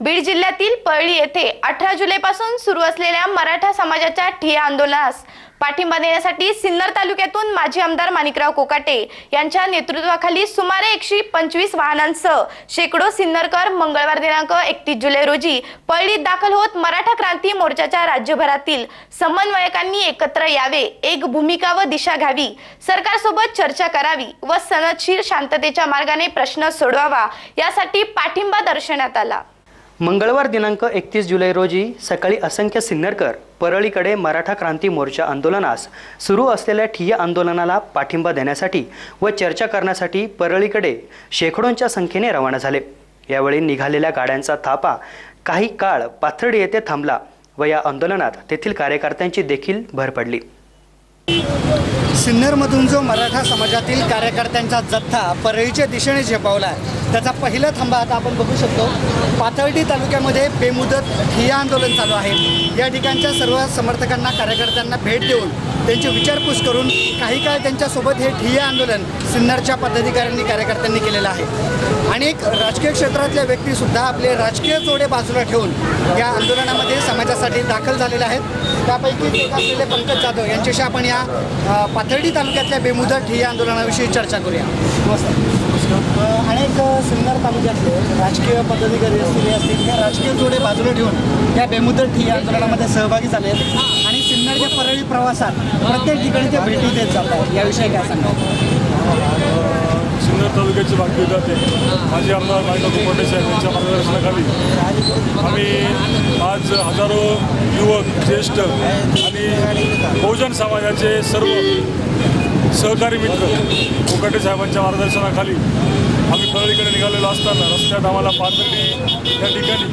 बीड जिल्ह्यातील पळळी येथे अठरा जुलैपासून सुरू असलेल्या मराठा समाजाच्या ठिय्या आंदोलनास पाठिंबा देण्यासाठी सिन्नर तालुक्यातून माजी आमदार माणिकराव कोकाटे यांच्या नेतृत्वाखाली सुमारे एकशे पंचवीस वाहनांसह शेकडो सिन्नरकर मंगळवार दिनांक एकतीस जुलै रोजी पळळीत दाखल होत मराठा क्रांती मोर्चाच्या राज्यभरातील समन्वयकांनी एकत्र यावे एक भूमिका व दिशा घ्यावी सरकारसोबत चर्चा करावी व सनदशीर शांततेच्या मार्गाने प्रश्न सोडवावा यासाठी पाठिंबा दर्शवण्यात आला. मंगळवार दिनांक एकतीस जुलै रोजी सकाळी असंख्य सिन्नरकर परळीकडे मराठा क्रांती मोर्चा आंदोलनास सुरू असलेल्या ठिय्या आंदोलनाला पाठिंबा देण्यासाठी व चर्चा करण्यासाठी परळीकडे शेकडोंच्या संख्येने रवाना झाले. यावेळी निघालेल्या गाड्यांचा थापा काही काळ पाथर्डी येथे थांबला व या आंदोलनात तेथील कार्यकर्त्यांची देखील भर पडली. सिन्नरमधून जो मराठा समाजातील कार्यकर्त्यांचा जथ्था परळीच्या दिशेने झेपावला आहे त्याचा पहिला थांबा आता आपण बघू शकतो. पाथर्डी तालुक्यामध्ये बेमुदत ठिय्या आंदोलन चालू आहे. या ठिकाणच्या सर्व समर्थकांना कार्यकर्त्यांना भेट देऊन त्यांची विचारपूस करून काही काळ त्यांच्यासोबत हे ठिय्या आंदोलन सिन्नरच्या पदाधिकाऱ्यांनी कार्यकर्त्यांनी केलेलं आहे. अनेक राजकीय क्षेत्रातल्या व्यक्तीसुद्धा आपले राजकीय जोडे बाजूला ठेवून या आंदोलनामध्ये समाजासाठी दाखल झालेले आहेत. त्यापैकी एक असलेले पंकज जाधव यांच्याशी आपण या पाथर्डी तालुक्यातल्या बेमुदत ठिय्या आंदोलनाविषयी चर्चा करूया. नमस्कार. अनेक सिन्नर तालुक्यातले राजकीय पदाधिकारी असतील हे असतील त्या राजकीय जोडे बाजूला ठेवून या बेमुदत ठिय्या आंदोलनामध्ये सहभागी झाले आहेत. आणि सिन्नरच्या परळी प्रवासात प्रत्येक ठिकाणी ते भेटी देत जातात. याविषयी काय सांगा सिन्नर तालुक्याची बातमी जाते. माझे आमदार मायका कोपटे साहेब यांच्या मार्गदर्शनाखाली. आम्ही आज हजारो युवक ज्येष्ठ आणि बहुजन समाजाचे सर्व सहकारी मित्र कोकाटे साहेबांच्या मार्गदर्शनाखाली आम्ही परळीकडे निघालेलो असताना रस्त्यात आम्हाला पाथर्डी या ठिकाणी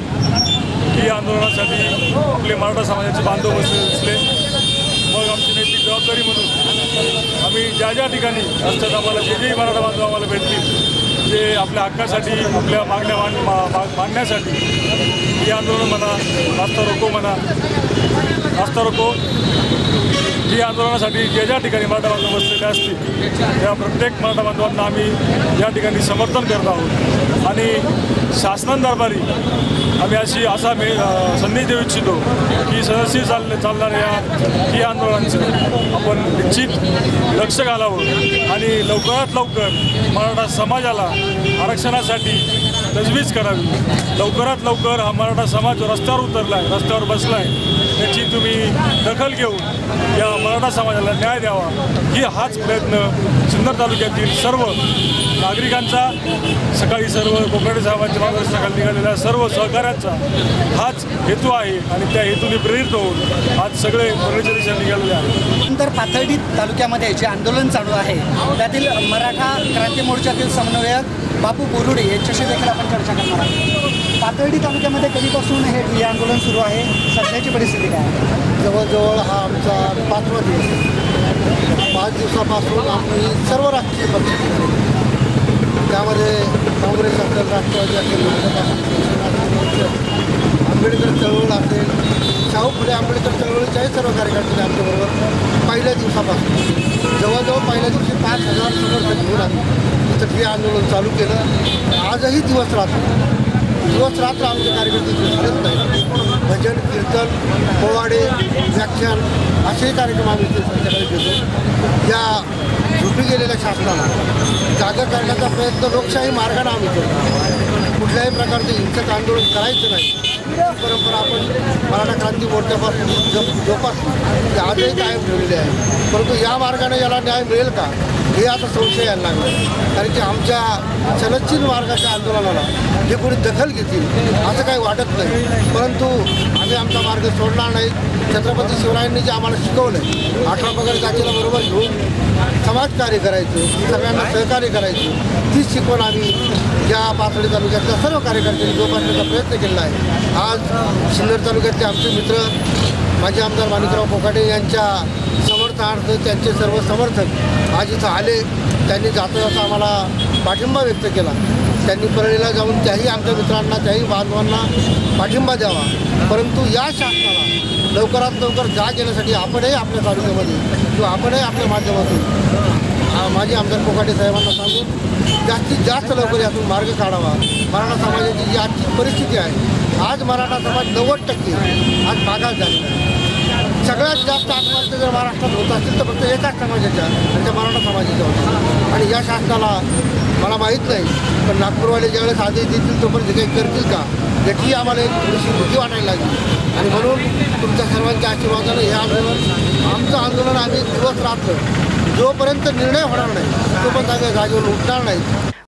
ही आंदोलनासाठी आपले मराठा समाजाचे बांधव बसले. दिसले मग जबाबदारी म्हणून आम्ही ज्या ज्या ठिकाणी असतात आम्हाला जे जे मराठा बांधव आम्हाला भेटतील जे आपल्या हक्कासाठी आपल्या मागण्या मान मा- मा- मांडण्यासाठी हे आंदोलन म्हणा रास्ता रोको म्हणा रास्ता रोको. ही आंदोलनासाठी ज्या ज्या ठिकाणी मराठा बांधव बसलेले असतील त्या प्रत्येक मराठा बांधवांना आम्ही या ठिकाणी समर्थन करत आहोत. आणि शासनांदरबारी आम्ही अशी असा मे संधी संदेश देऊ इच्छितो की सदस्य चालले चालणाऱ्या ही आंदोलनांचं आपण निश्चित लक्ष घालावं आणि लवकरात लवकर मराठा समाजाला आरक्षणासाठी तजवीज करावी. लवकरात लवकर हा मराठा समाज रस्त्यावर उतरला आहे रस्त्यावर बसला आहे त्याची तुम्ही दखल घेऊन या मराठा समाजाला न्याय द्यावा. ही हाच प्रयत्न सिन्नर तालुक्यातील सर्व नागरिकांचा सकाळी सर्व कोकणे साहेबांच्या मार्गदर्शनाखाली निघालेल्या सर्व सहकाऱ्यांचा हाच हेतू आहे आणि त्या हेतूने प्रेरित होऊन आज सगळे परळीच्या निघालेले आहेत. नंतर पाथर्डी तालुक्यामध्ये जे आंदोलन चालू आहे त्यातील मराठा क्रांती मोर्चातील समन्वयक बापू बोरुडे यांच्याशी देखील आपण चर्चा करणार आहोत. पातळी तालुक्यामध्ये कधीपासून हे ठिय्या आंदोलन सुरू आहे? सध्याची परिस्थिती काय आहे? जवळजवळ हा आमचा पाचवा दिवस पाच दिवसापासून आम्ही सर्व राजकीय पक्ष त्यामध्ये काँग्रेस असेल राष्ट्रवादी असेल आंबेडकर चळवळ असेल शाहू फुले आंबेडकर चळवळीच्याही सर्व कार्यकर्ते आमच्याबरोबर पहिल्या दिवसापासून. जवळजवळ पहिल्या दिवशी पाच हजार समर्थक घेऊन आले. तिथं हे आंदोलन चालू केलं. आजही दिवस रात्र दिवस रात्र आमचे कार्यकर्ते दिसलेच नाही भजन कीर्तन पोवाडे व्याख्यान असेही कार्यक्रम आम्ही इथे संध्याकाळी घेतो. या झोपी गेलेल्या शासनाला जागा करण्याचा प्रयत्न लोकशाही मार्गाने आम्ही करतो. कुठल्याही प्रकारचे हिंसक आंदोलन करायचं नाही. परंपरा आपण मराठा क्रांती मोर्चापासून जप जोपासली आजही कायम ठेवलेली आहे. परंतु या मार्गाने याला न्याय मिळेल का? हे आता संशय यायला लागला कारण की आमच्या सनदशील मार्गाच्या आंदोलनाला जे कोणी दखल घेतील असं काही वाटत नाही. परंतु आम्ही आमचा मार्ग सोडणार नाही. छत्रपती शिवरायांनी जे आम्हाला शिकवलं आहे अठरा पगार जातीला बरोबर घेऊन समाजकार्य करायचं सगळ्यांना सहकार्य करायचं तीच शिकवण आम्ही या पाथर्डी तालुक्यातल्या सर्व कार्यकर्त्यांनी जोपासण्याचा प्रयत्न केलेला आहे. आज सिन्नर तालुक्यातले आमचे मित्र माजी आमदार माणिकराव कोकाटे यांच्या अर्थ त्यांचे सर्व समर्थक आज इथं आले त्यांनी जाता जाता आम्हाला पाठिंबा व्यक्त केला. त्यांनी परळीला जाऊन त्याही आमच्या मित्रांना त्याही बांधवांना पाठिंबा द्यावा. परंतु या शासनाला लवकरात लवकर जाग येण्यासाठी आपणही आपल्या तालुक्यामध्ये किंवा आपणही आपल्या माध्यमातून माझी आमदार कोकाटे साहेबांना सांगून जास्तीत जास्त लवकर यातून मार्ग काढावा. मराठा समाजाची जी आजची परिस्थिती आहे. आज मराठा समाज नव्वद टक्के आज मागास झालेला आहे. सगळ्यात जास्त आत्महत्या जर महाराष्ट्रात होत असतील तर फक्त एकाच समाजाच्या म्हणजे मराठा समाजाच्या होत्या आणि या शासनाला मला माहीत नाही पण नागपूरवाले ज्यावेळेस आदेश देतील तोपर्यंत काही करतील का? याची आम्हाला एक थोडीशी भीती वाटायला लागली. आणि म्हणून तुमच्या सर्वांच्या आशीर्वादानं हे आंदोलन आमचं आंदोलन आम्ही दिवस रात्र जोपर्यंत निर्णय होणार नाही तोपर्यंत आम्ही जागेवर उठणार नाही.